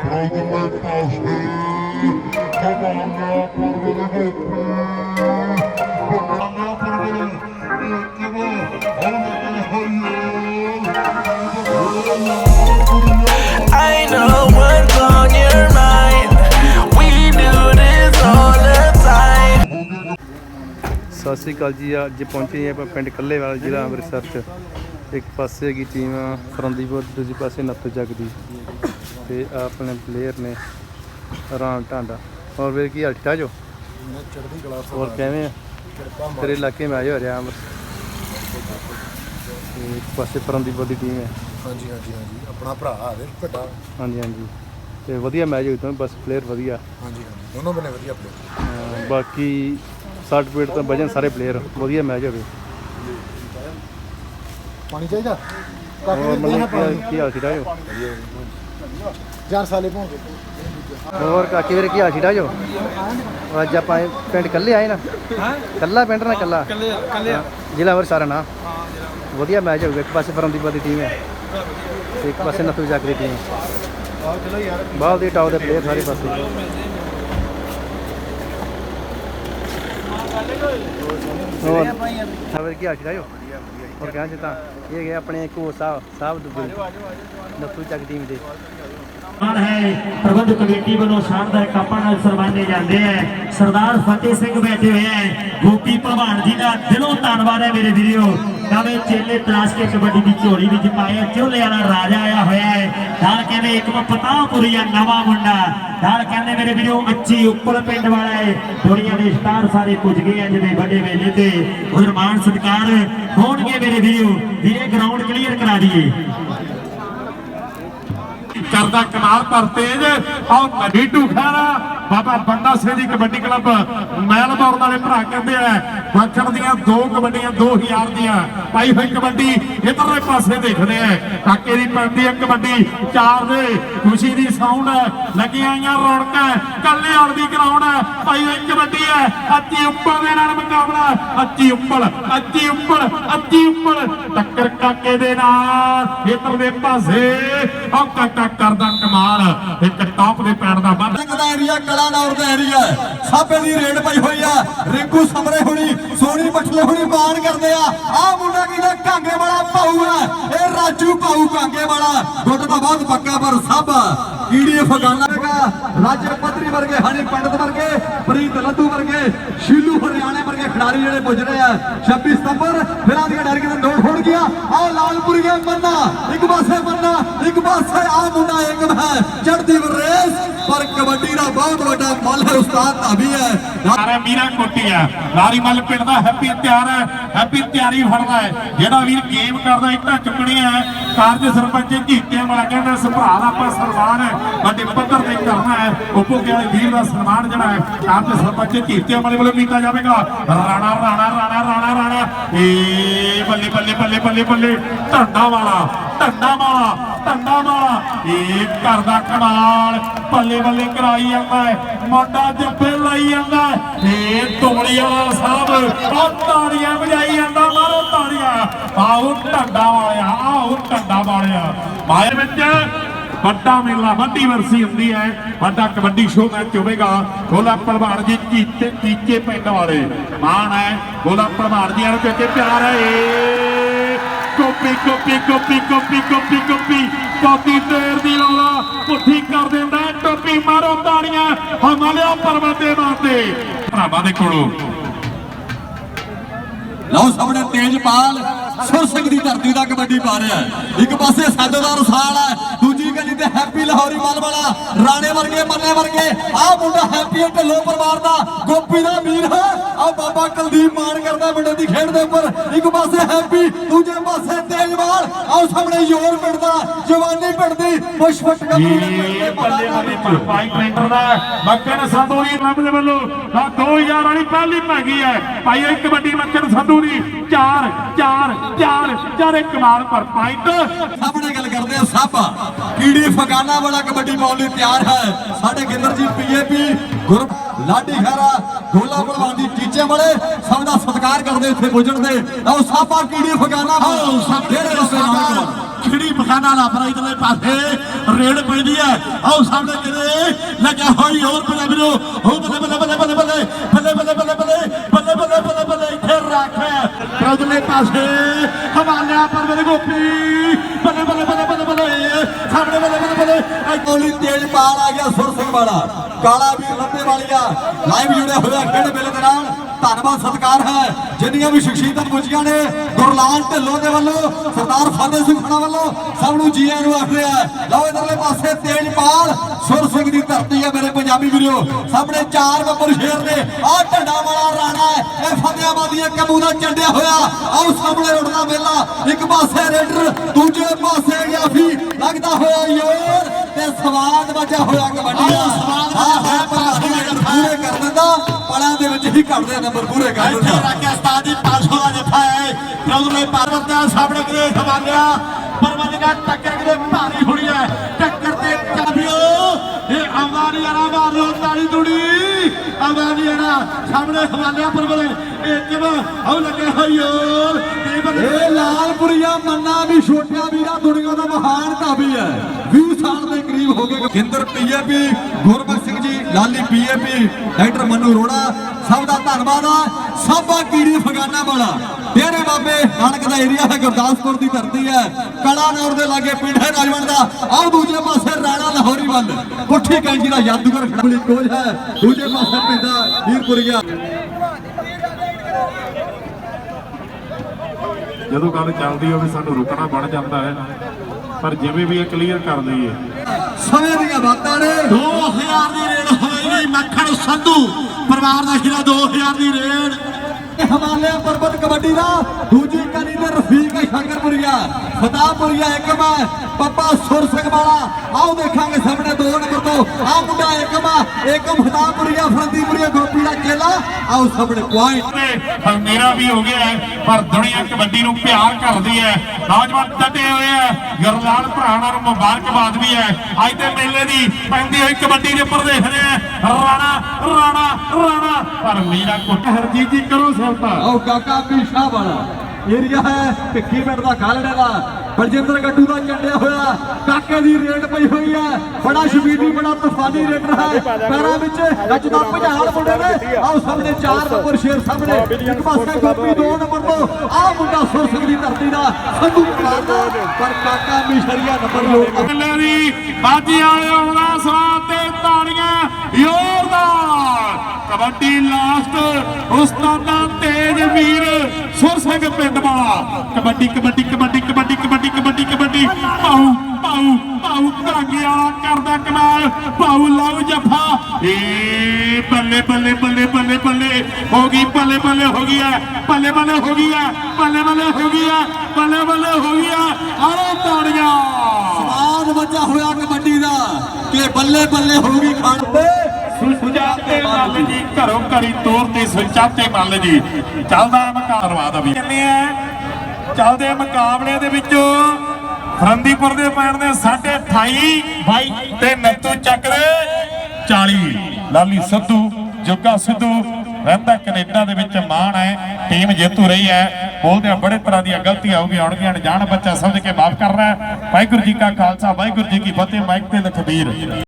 Fragile passe, Havana Parvele Havana Parvele Ekava, Havana Hayal, I know what's on your mind. We do this all the time. Sat Sri ਅਕਾਲ ਜੀ ਅੱਜ ਪਹੁੰਚੇ ਹਾਂ ਆਪਾਂ ਪਿੰਡ ਕੱਲੇਵਾਲ ਜ਼ਿਲ੍ਹਾ ਅੰਮ੍ਰਿਤਸਰ ਚ ਇੱਕ ਪਾਸੇ ਹੈਗੀ ਟੀਮ ਫਰੰਦੀਪੁਰ ਦੂਜੇ ਪਾਸੇ ਨੱਥੋ ਜੱਗ ਦੀ ਤੇ ਆਪਣੇ ਪਲੇਅਰ ਨੇ ਆਰਾਮ ਟਾਂਡਾ ਹੋਰ ਵੀਰ ਕੀ ਹਾਲ ਠਾਕ ਜੋ ਹੋਰ ਕਿਵੇਂ ਆ? ਤੇਰੇ ਇਲਾਕੇ ਮੈਂ ਆਇਆ ਰਿਹਾ ਅਮਰ ਤੇ ਪਾਸੇ ਪਰਮਦੀਪ ਦੀ ਟੀਮ ਹੈ। ਹਾਂਜੀ ਹਾਂਜੀ ਹਾਂਜੀ। ਆਪਣਾ ਭਰਾ ਆਵੇ ਵੱਡਾ। ਹਾਂਜੀ ਹਾਂਜੀ। ਤੇ ਵਧੀਆ ਮੈਚ ਹੋਈ ਤੁਹਾਨੂੰ ਬਸ ਪਲੇਅਰ ਵਧੀਆ। ਹਾਂਜੀ ਹਾਂਜੀ। ਦੋਨੋਂ ਬਣੇ ਵਧੀਆ ਪਲੇਅਰ ਬਾਕੀ 60 ਪੇਟ ਤੋਂ ਵਜਨ ਸਾਰੇ ਪਲੇਅਰ ਵਧੀਆ ਮੈਚ ਹੋਵੇ। ਪਾਣੀ ਚਾਹੀਦਾ? ਹੋਰ ਕਾਕੇ ਦੇ ਮਤਲਬ ਕੀ ਹਾਲ ਸੀ ਜੋ 4 ਸਾਲੇ ਪਹੁੰਚ ਗਏ ਹੋਰ ਕਾਕੀ ਵੀਰ ਕੀ ਹਾਲ ਛਿੜਾ ਜੋ? ਅੱਜ ਆਪਾਂ ਪਿੰਡ ਕੱਲੇ ਆਏ ਨਾ। ਹਾਂ? ਕੱਲਾ ਪਿੰਡ ਨਾ ਕੱਲਾ ਕੱਲੇ ਕੱਲੇ ਜ਼ਿਲ੍ਹਾ ਵਰ ਸਾਰਾ ਨਾ। ਵਧੀਆ ਮੈਚ ਹੋ ਗਿਆ ਇੱਕ ਪਾਸੇ ਫਰਮਦੀਪਾ ਦੀ ਟੀਮ ਹੈ ਇੱਕ ਪਾਸੇ ਨਤੂ ਜਾਕ ਦੀ ਟੀਮ ਬਹੁਤ ਹੀ ਟਾਪ ਦੇ ਪਲੇਅਰ ਸਾਰੇ ਪਾਸੇ। ਹੋਰ? ਖਬਰ ਕੀ ਹਾਲ ਚਾਲ ਹੋ ਹੋਰ ਕਹਿੰਦੇ ਤਾਂ ਇਹ ਗਏ ਆਪਣੇ ਕੋਚ ਸਾਹਿਬ ਸਾਹਿਬ ਦੁਬਈ। ਨਤੂ ਚੱਕ ਟੀਮ ਦੇ। ਮਾਣ ਹੈ। ਪ੍ਰਬੰਧ ਕਮੇਟੀ ਵੱਲੋਂ ਸ਼ਾਨਦਾਰ ਕੱਪਾਂ ਨਾਲ ਸਰਵਾਨੇ ਜਾਂਦੇ ਹੈ। ਸਰਦਾਰ ਫਤਿਹ ਸਿੰਘ ਬੈਠੇ ਹੋਏ ਹੈ। ਗੋਪੀ ਭਲਵਾਨ ਜੀ ਦਾ ਦਿਲੋਂ ਧੰਨਵਾਦ ਹੈ ਮੇਰੇ ਵੀਰੋ। ਨਵੇਂ ਚੇਲੇ ਤਲਾਸ਼ ਕੇ ਕਬੱਡੀ ਦੀ ਝੋਲੀ ਵਿੱਚ ਪਾਇਆ ਚੋਲੇ ਵਾਲਾ ਰਾਜਾ ਆਇਆ ਹੋਇਆ ਹੈ। ਨਾਲ ਕਹਿੰਦੇ ਇੱਕ ਪਤਾਪੁਰੀਆ ਨਵਾਂ ਮੁੰਡਾ। ਨਾਲ ਕਹਿੰਦੇ ਮੇਰੇ ਵੀਰੋ ਅੱਛੀ ਉੱਪਰ ਪਿੰਡ ਵਾਲਾ ਹੈ। ਦੁਨੀਆ ਦੇ ਸਟਾਰ ਸਾਰੇ ਪੁੱਜ ਗਏ ਅੱਜ ਦੇ ਵੱਡੇ ਵੇਲੇ ਤੇ। ਉਧਰ ਮਾਨ ਸਤਿਕਾਰ ਹੋਣਗੇ ਮੇਰੇ ਵੀਰੋ। ਵੀਰੇ ਗਰਾਊਂਡ ਕਲੀਅਰ ਕਰਾ ਦਈਏ। ਕਰਦਾ ਕਨਾਲ ਪਰ ਤੇਜ। ਆਹ ਨੀਟੂ ਖਾਨਾ ਬਾਬਾ ਬੰਦਾ ਸਿੰਘ ਦੀ ਕਬੱਡੀ ਕਲੱਬ ਮੈਲਬੌਰਨ ਵਾਲੇ ਭਰਾ ਕਹਿੰਦੇ ਆ, ਵਖਣ ਦੀਆਂ ਦੋ ਕਬੱਡੀਆਂ 2000 ਦੀਆਂ। ਪਾਈ ਹੋਈ ਕਬੱਡੀ ਇਧਰਲੇ ਪਾਸੇ ਦੇਖਦੇ ਆ। ਕਾਕੇ ਦੀ ਪੈਂਦੀ ਹੈ ਕਬੱਡੀ, ਚਾਰ ਦੇ। ਖੁਸ਼ੀ ਦੀ ਸਾਊਂਡ ਲੱਗੀਆਂ ਆਈਆਂ ਰੌਣਕਾਂ ਕੱਲੇ ਵਾਲ ਦੀ ਗਰਾਊਂਡ। ਪਾਈ ਹੋਈ ਕਬੱਡੀ ਹੈ ਅੱਜੀ ਉੱਪਰ ਦੇ ਨਾਲ ਮੁਕਾਬਲਾ। ਅੱਜੀ ਉੱਪਰ ਅੱਜੀ ਉੱਪਰ ਅੱਜੀ ਉੱਪਰ ਟੱਕਰ ਕਾਕੇ ਦੇ ਨਾਲ, ਇਧਰਲੇ ਪਾਸੇ। ਆਹ ਕਰਦਾ ਕਮਾਲ। ਇੱਕ ਟੌਪ ਦੇ ਪੈਣ ਦਾ ਵੱਧ ਦਾ ਏਰੀਆ ਕਲਾਨੌਰ ਦਾ ਏਰੀਆ ਸਾਬੇ ਦੀ ਰੇਡ ਪਈ ਹੋਈ ਆ। ਰਿੰਕੂ ਸਮਰੇ ਹੁਣੀ ਸੋਨੀ ਬਠਲੇ ਹੁਣੀ ਮਾਨ ਕਰਦੇ ਆ। ਆ ਮੁੰਡਾ ਕਿਹਦਾ? ਕਾਂਗੇ ਵਾਲਾ ਭਾਊ ਆ। ਇਹ ਰਾਜੂ ਭਾਊ ਕਾਂਗੇ ਵਾਲਾ ਗੁੱਟ ਤਾਂ ਬਹੁਤ ਪੱਕਾ, ਪਰ ਸਭ ਕੀੜੀ ਫਗਾਨਾ ਹੈਗਾ। ਪੱਤਰੀ ਵਰਗੇ, ਹਣੀ ਪੰਡਤ ਵਰਗੇ, ਪ੍ਰੀਤ ਲੱਧੂ ਵਰਗੇ, ਸ਼ੀਲੂ ਹਰਿਆਣੇ ਵਰਗੇ ਖਿਡਾਰੀ ਜਿਹੜੇ ਪੁੱਜ ਰਹੇ ਆ। 26 ਸਤੰਬਰ, ਫਿਰਾਂ ਦੀਆਂ ਡਰ ਕੇ ਦੌੜ ਹੋੜ ਗਿਆ? ਆ ਲਾਲਪੁਰੀਆ ਮੰਨਾ। ਇੱਕ ਪਾਸੇ ਮੰਨਾ, ਇੱਕ ਪਾਸੇ ਆ ਮੁੰਡਾ ਇੱਕ ਹੈ। ਚੜਦੀ ਰੇਸ ਪਰ ਕਬੱਡੀ ਦਾ ਬਹੁਤ ਵੱਡਾ ਮੱਲ ਉਸਤਾਦ ਧਾਬੀ ਹੈ। ਸਾਰਾ ਮੀਰਾ ਕੋਟੀ ਆ ਲਾਰੀ ਮੱਲ ਪਿੰਡ ਦਾ ਹੈਪੀ ਤਿਆਰ ਹੈ, ਹੈਪੀ ਤਿਆਰੀ ਫੜਦਾ ਹੈ। ਜਿਹੜਾ ਵੀਰ ਗੇਮ ਕਰਦਾ, ਇੱਟਾਂ ਚੁੱਕਣੀਆਂ ਹੈ, ਕਾਰਜ ਸਰਪੰਚ ਕੀਤੇ ਵਾਲਾ ਕਹਿੰਦਾ ਸੁਭਾਅ ਦਾ ਆਪਾਂ ਸਨਮਾਨ ਹੈ, ਵੱਡੇ ਪੱਧਰ ਤੇ ਕਰਨਾ ਹੈ। ਉਪੋ ਵਾਲੇ ਵੀਰ ਦਾ ਸਨਮਾਨ ਜਿਹੜਾ ਹੈ, ਕਾਰਜ ਸਰਪੰਚ ਕੀਤੇ ਵਾਲੇ ਵੱਲੋਂ ਕੀਤਾ ਜਾਵੇਗਾ। ਰਾਣਾ ਰਾਣਾ ਰਾਣਾ ਰਾਣਾ ਰਾਣਾ ਏ ਬੱਲੇ ਬੱਲੇ ਬੱਲੇ ਬੱਲੇ ਬੱਲੇ ਢੰਡਾ ਵਾਲਾ। ਢੰਡਾ ਵਾਲਾ ਢੰਡਾ ਵਾਲਾ ਇਹ ਘਰ ਦਾ ਕਮਾਲ, ਬੱਲੇ ਬੱਲੇ ਕਰਾਈ ਜਾਂਦਾ ਹੈ, ਮੁੰਡਾ ਜੱਫੇ ਲਾਈ ਜਾਂਦਾ ਇਹ ਤੋੜੀ ਵਾਲਾ ਸਾਹਿਬ ਉਹ ਤਾੜੀਆਂ ਵਜਾਈ ਜਾਂਦਾ, ਮਾਰੋ ਤਾੜੀਆਂ। ਆਓ ਢੰਡਾ ਵਾਲਿਆ ਆਓ ਢੰਡਾ ਵਾਲਿਆ। ਮਾਇਰ ਵਿੱਚ ਵੱਡਾ ਮੇਲਾ, ਵੱਡੀ ਵਰਸੀ ਹੁੰਦੀ ਹੈ। ਵੱਡਾ ਕਬੱਡੀ ਸ਼ੋਅ ਮੈਚ ਹੋਵੇਗਾ। ਗੋਲਾ ਪ੍ਰਭਾਨ ਜੀ ਕੀਤੇ ਕੀਕੇ ਪਿੰਡ ਵਾਲੇ। ਮਾਣ ਹੈ, ਗੋਲਾ ਪ੍ਰਭਾਨ ਜੀ ਨੂੰ ਕਿਉਂਕਿ ਪਿਆਰ ਹੈ। Copy copy copy copy copy copy copy ਤੇਰ ਦੀ ਰੌਲਾ ਪੁੱਠੀ ਕਰ ਦਿੰਦਾ ਟੋਪੀ ਮਾਰੋ ਤਾੜੀਆਂ। ਹਮਲਿਓ ਪਰਵਤੇ ਮਾਰਦੇ ਭਰਾਵਾਂ ਦੇ ਕੋਲੋਂ ਲਓ ਸਾਹਮਣੇ ਤੇਜਪਾਲ। ਸੁਰ ਸਿੰਘ ਦੀ ਧਰਤੀ ਦਾ ਕਬੱਡੀ ਪਾ ਰਿਹਾ ਇੱਕ ਪਾਸੇ ਸਾਜੋਦਾਰ ਸਾਲ ਹੈ, ਦੂਜੀ ਗਲੀ ਤੇ ਹੈਪੀ ਲਾਹੌਰੀ ਮਲ ਵਾਲਾ ਰਾਣੇ ਵਰਗੇ ਮੰਨੇ ਵਰਗੇ। ਆਹ ਮੁੰਡਾ ਹੈਪੀ ਹੈ ਢਿੱਲੋਂ ਪਰਿਵਾਰ ਦਾ ਗੋਪੀ ਦਾ ਵੀਰ ਹੈ। ਆਹ ਬਾਬਾ ਕੁਲਦੀਪ ਮਾਨ ਕਰਦਾ ਮੁੰਡੇ ਦੀ ਖੇਡ ਦੇ ਉੱਪਰ। ਇੱਕ ਪਾਸੇ ਹੈਪੀ ਦੂਜੇ ਪਾਸੇ ਤੇਜਪਾਲ ਆਹ ਸਾਹਮਣੇ ਯੋਰ ਪਿੰਡ ਦਾ ਜਵਾਨੀ ਪਿੰਡ ਦੀ ਪੁਸ਼ਪਟ ਏ ਬੱਲੇ ਬੱਲੇ ਪਾਈ ਪ੍ਰਿੰਟਰ ਦਾ। ਮੱਕਨ ਸੰਧੂਰੀ ਰੱਬ ਦੇ ਵੱਲੋਂ ਆ 2000 ਵਾਲੀ ਪਹਿਲੀ ਗਈ ਹੈ। ਭਾਈ ਇਹ ਕਬੱਡੀ ਮੱਕਨ ਸੰਧੂਰੀ 4 4 4 ਚਾਰੇ ਕਮਾਲ ਪਰ ਪੁਆਇੰਟ ਸਾਹਮਣੇ ਕਰਦੇ ਆ ਸਭ। ਕੀੜੀ ਫਗਾਨਾ ਵਾਲਾ ਕਬੱਡੀ ਪਾਉਣ ਲਈ ਤਿਆਰ ਹੈ। ਸਾਡੇ ਗਿੰਦਰ ਜੀ ਪੀਏਪੀ ਗੁਰ ਲਾਡੀ ਖੈਰਾ ਗੋਲਾ ਭਲਵਾਨ ਦੀ ਟੀਚੇ ਵਾਲੇ ਸਭ ਦਾ ਸਤਿਕਾਰ ਕਰਦੇ ਇੱਥੇ ਪੁੱਜਣ ਦੇ ਆਓ ਸਾਬਾ ਕੀੜੀ ਫਗਾਨਾ। ਜਿਹੜੇ ਸਤਿਕਾਰ ਜਿਹੜੀ ਬਖਾਨਾ ਲਾਪਰਾ ਇਧਰਲੇ ਪਾਸੇ। ਰੇਡ ਪੈਂਦੀ ਹੈ। ਆਓ ਸਾਹਮਣੇ ਕਿਤੇ। ਲੱਗਿਆ ਹੋਈ ਹੋਰ ਬਲੇ ਵੀਰੋ ਹੋ ਬੱਲੇ ਬੱਲੇ ਬੱਲੇ ਬੱਲੇ ਬੱਲੇ। ਬੱਲੇ ਬੱਲੇ ਬੱਲੇ ਬੱਲੇ ਬੱਲੇ ਬੱਲੇ ਬੱਲੇ ਬੱਲੇ। ਇੱਥੇ ਰੱਖ। ਉਧਰਲੇ ਪਾਸੇ। ਹਵਾਲਿਆ ਪਰ ਮੇਰੇ ਗੋਪੀ। ਬੱਲੇ ਬੱਲੇ ਬੱਲੇ ਬੱਲੇ ਆ ਗਿਆ ਸੁਰ ਸਿੰਘ ਵਾਲਾ। ਕਾਲਾ ਵੀਰ ਲੰਬੇ ਵਾਲੀਆ। ਲਾਈਵ ਜੁੜਿਆ ਹੋਇਆ ਖੇਡ ਮੇਲੇ ਦੇ ਨਾਲ। ਧੰਨਵਾਦ, ਸਤਿਕਾਰ ਹੈ। ਜਿੰਨੀਆਂ ਵੀ ਸ਼ਖਸੀਅਤਾਂ ਪੁੱਜੀਆਂ ਨੇ, ਗੁਰਲਾਲ ਢਿੱਲੋਂ ਦੇ ਵੱਲੋਂ, ਸਰਦਾਰ ਫਤਿਹ ਸਿੰਘ ਖਣਾ ਵੱਲੋਂ, ਸਭ ਨੂੰ ਜੀ ਆਇਆਂ ਨੂੰ ਆਖਦੇ ਆ। ਲਓ ਇਧਰਲੇ ਪਾਸੇ ਤੇਜਪਾਲ ਸੁਰ ਸਿੰਘ ਦੀ ਧਰਤੀ ਹੈ ਮੇਰੇ ਪੰਜਾਬੀ ਵੀਰੋ। ਸਾਹਮਣੇ ਚਾਰ ਬੱਬਰ ਸ਼ੇਰ ਨੇ। ਆਹ ਢੰਡਾ ਵਾਲਾ ਰਾਣਾ ਹੈ। ਇਹ ਫਤਿਆਬਾਦ ਦੀਆਂ ਕਮੂ ਦਾ ਚੰਡਿਆ ਹੋਇਆ। ਆਓ ਸਾਹਮਣੇ ਉੱਡਦਾ ਮੇਲਾ। ਇੱਕ ਪਾਸੇ ਰੇਡਰ ਦੂਜੇ ਪਾਸੇ ਜਾਫੀ ਲੱਗਦਾ ਹੋਇਆ ਯੋਰ ਤੇ ਸਵਾਦ ਵੱਜਾ ਹੋਇਆ ਕਬੱਡੀ ਦਾ। ਆਹ ਹੈ ਹੋਇਆ ਪੂਰੇ ਕਰ ਦਿੰਦਾ। ਪਲਾਂ ਦੇ ਵਿੱਚ ਹੀ ਘਟਦੇ ਨੰਬਰ ਪੂਰੇ ਕਰ ਇੱਥੇ ਦਿੰਦਾ ਉਸਤਾਦ ਜੀ 500 ਦਾ ਜੱਫਾ ਹੈ। ਚੌਧਰੀ ਪਰਵਤ ਦੇ ਸਾਹਮਣੇ ਕਿਤੇ ਸਵਾਲਿਆ ਪਰਵਤ ਦਾ ਟੱਕਰ ਕਿਤੇ ਭਾਰੀ ਹੋਣੀ ਹੈ। ਇਹ ਆਵਾਰੀ ਆਰਾ ਮਾਰੋ ਤਾਲੀ ਤੁੜੀ ਆਵਾਰੀ ਆਰਾ ਸਾਹਮਣੇ ਹਵਾਲਿਆ ਪਰਵਤ ਇਹ ਕਿਵੇਂ ਆਉ ਲੱਗੇ? ਹੋਈਓ ਇਹ ਲਾਲਪੁਰੀਆ ਮੰਨਾ ਵੀ, ਛੋਟਿਆ ਵੀਰਾ ਦੁਨੀਆ ਦਾ ਮਹਾਨ ਧਾਬੀ ਹੈ। 20 ਸਾਲ ਦੇ ਕਰੀਬ ਹੋ ਗਏ। Kinder PAP, Gurmukh Singh ji, Lali PAP, doctor Manu Rora ਸਭ ਦਾ ਧੰਨਵਾਦ ਆ। ਸਾਬਾ ਕੀੜੀ ਫਗਾਨਾ ਵਾਲਾ। ਤੇਰੇ ਬਾਬੇ ਨਾਨਕ ਦਾ ਏਰੀਆ ਹੈ ਗੁਰਦਾਸਪੁਰ ਦੀ ਧਰਤੀ ਹੈ। ਕਲਾਨੌਰ ਦੇ ਲਾਗੇ ਪਿੰਡ ਹੈ ਰਾਜਵਣ ਦਾ। ਆਹ ਦੂਜੇ ਪਾਸੇ ਰਾਣਾ ਲਾਹੌਰੀ ਵੱਲ। ਪੁੱਠੀ ਕੈਂਚੀ ਦਾ ਜਾਦੂਗਰ ਖੜਬਲੀ ਕੋਲ ਹੈ? ਦੂਜੇ ਪਾਸੇ ਪਿੰਡਾ ਹੀਰਪੁਰੀਆ ਜਦੋਂ ਗੱਲ ਚੱਲਦੀ ਹੋਵੇ ਸਾਨੂੰ ਰੁਕਣਾ ਬਣ ਜਾਂਦਾ ਹੈ। ਪਰ ਜਿਵੇਂ ਵੀ ਇਹ ਕਲੀਅਰ ਕਰ ਦਈਏ। ਸਮੇਂ ਦੀਆਂ ਬਾਤਾਂ ਨੇ। 2000 ਦੀ ਰੇਡ ਹੋਏਗੀ ਮੱਖਣ ਸੰਧੂ। ਪਰਿਵਾਰ ਦਾ ਹੀਰਾ 2000 ਦੀ ਰੇਡ। ਹਿਮਾਲਿਆ ਪਰਬਤ ਕਬੱਡੀ ਦਾ ਦੂਜੀ ਕਨੀ ਤੇ ਰਫੀਕ ਸ਼ੰਕਰਪੁਰੀਆ ਫਤਾਪੁਰੀਆ ਇੱਕ ਮੈਂ ਪੱਪਾ ਸੁਰ ਸਿੰਘ ਵਾਲਾ। ਆਓ ਦੇਖਾਂਗੇ ਸਾਹਮਣੇ ਦੋ ਨੰਬਰ ਤੋਂ। ਆ ਮੁੰਡਾ ਇੱਕ ਮੈਂ ਏਕਮ ਫਤਾਪੁਰੀਆ ਫਰੰਦੀਪੁਰੀਆ ਗੋਪੀ ਦਾ ਚੇਲਾ ਆਓ ਸਾਹਮਣੇ ਪੁਆਇੰਟ। ਤੇ ਮੇਰਾ ਵੀ ਹੋ ਗਿਆ ਹੈ, ਪਰ ਦੁਨੀਆ ਕਬੱਡੀ ਨੂੰ ਪਿਆਰ ਕਰਦੀ ਹੈ। ਨੌਜਵਾਨ ਡਟੇ ਹੋਏ ਹੈ ਗਰਲਾਲ ਭਰਾਣਾ ਨੂੰ ਮੁਬਾਰਕਬਾਦ ਵੀ ਹੈ। ਅੱਜ ਦੇ ਮੇਲੇ ਦੀ ਪੈਂਦੀ ਹੋਈ ਕਬੱਡੀ ਦੇ ਉੱਪਰ ਦੇਖਦੇ ਆ ਰਾਣਾ ਰਾਣਾ ਰਾਣਾ। ਪਰ ਮੇਰਾ ਕੁੱਟ। ਹਰਜੀਤ ਜੀ ਕਰੋ ਸੇਵਤਾ ਆਓ ਕਾਕਾ ਪੀਸ਼ਾ ਵਾਲਾ। ਏਰੀਆ ਹੈ। ਭਿੱਖੀ ਪਿੰਡ ਦਾ ਖਾਲੜੇ ਦਾ। ਬਲਜਿੰਦਰ ਗੱਡੂ ਦਾ ਚੰਡਿਆ ਹੋਇਆ। ਕਾਕੇ ਦੀ ਰੇਡ ਪਈ ਹੋਈ ਹੈ। ਬੜਾ ਸ਼ਬੀਦੀ, ਬੜਾ ਤੂਫਾਨੀ ਰੇਡਰ ਹੈ। ਪੈਰਾਂ ਵਿੱਚ ਗੱਜ ਭਜਾਲ ਮੁੰਡੇ ਨੇ। ਆਓ ਸਾਹਮਣੇ ਚਾਰ ਨੰਬਰ ਸ਼ੇਰ ਸਾਹਮਣੇ। ਇੱਕ ਪਾਸੇ ਗੋਪੀ, ਦੋ ਨੰਬਰ ਤੋਂ। ਆਹ ਮੁੰਡਾ ਸੁਰ ਦੀ ਧਰਤੀ ਦਾ ਸੰਧੂ ਕੁਮਾਰ ਪਰ ਕਾਕਾ ਮਿਸ਼ਰੀਆ ਨੰਬਰ ਲੋਕ ਬੱਲੇ ਦੀ ਬਾਜੀ ਵਾਲੇ ਆਉਣਾ ਸਵਾਦ ਤੇ ਤਾੜੀਆਂ। ਜ਼ੋਰਦਾਰ ਕਬੱਡੀ ਲਾਸਟ, ਉਸਤਾਦਾ ਤੇਜ ਵੀਰ, ਸੁਰ ਸਿੰਘ ਪਿੰਡ ਵਾਲਾ। ਕਬੱਡੀ ਕਬੱਡੀ ਕਬੱਡੀ ਕਬੱਡੀ ਕਬੱਡੀ ਕਬੱਡੀ ਕਬੱਡੀ। ਪਾਉ ਪਾਉ ਪਾਉ ਕਾਂਗੇ ਵਾਲਾ ਕਰਦਾ ਕਮਾਲ। ਪਾਉ ਲਾਉ ਜਫਾ। ਏ ਬੱਲੇ ਬੱਲੇ ਬੱਲੇ ਬੱਲੇ ਬੱਲੇ। ਹੋ ਗਈ, ਬੱਲੇ ਬੱਲੇ, ਹੋ ਗਈ ਹੈ ਬੱਲੇ ਬੱਲੇ, ਹੋ ਗਈ ਹੈ ਬੱਲੇ ਬੱਲੇ, ਹੋ ਗਈ ਹੈ ਬੱਲੇ ਬੱਲੇ, ਹੋ ਗਈ ਹੈ ਆਰੋ ਤਾੜੀਆਂ ਆਦ ਵੱਜਾ ਹੋਇਆ ਕਬੱਡੀ ਦਾ। ਕਿ ਬੱਲੇ ਬੱਲੇ ਗਈ ਖਾਣ ਤੇ ਮੱਲ ਜੀ, ਘਰੋਂ ਘਰੀ ਤੋਰ ਤੇ ਮੱਲ ਜੀ। ਚੱਲਦਾ ਮੁਕਾਬਲਾ ਦਾ ਵੀ। ਚੱਲਦੇ ਮੁਕਾਬਲੇ ਦੇ ਵਿੱਚ ਫਰੰਦੀਪੁਰ ਦੇ ਪੈਣ ਦੇ 28 ਬਾਈ ਤੇ ਨੱਤੂ ਚੱਕ 40 ਲਾਲੀ ਸਿੱਧੂ, ਜੋਗਾ ਸਿੱਧੂ ਰਹਿੰਦਾ ਕੈਨੇਡਾ ਦੇ ਵਿੱਚ ਮਾਣ ਹੈ, ਟੀਮ ਜੇਤੂ ਰਹੀ ਹੈ। ਬੋਲਦੇ ਆ ਬੜੇ ਤਰ੍ਹਾਂ ਦੀਆਂ ਗਲਤੀਆਂ ਹੋ ਗਈਆਂ ਹੋਣਗੀਆਂ ਅਣਜਾਣ ਬੱਚਾ ਸਮਝ ਕੇ ਮਾਫ ਕਰ ਰਿਹਾ ਵਾਹਿਗੁਰੂ ਜੀ ਕਾ ਖਾਲਸਾ, ਵਾਹਿਗੁਰੂ ਜੀ ਕੀ ਫਤਿਹ, ਮਾਈਕ ਤੇ ਲਖਬੀਰ।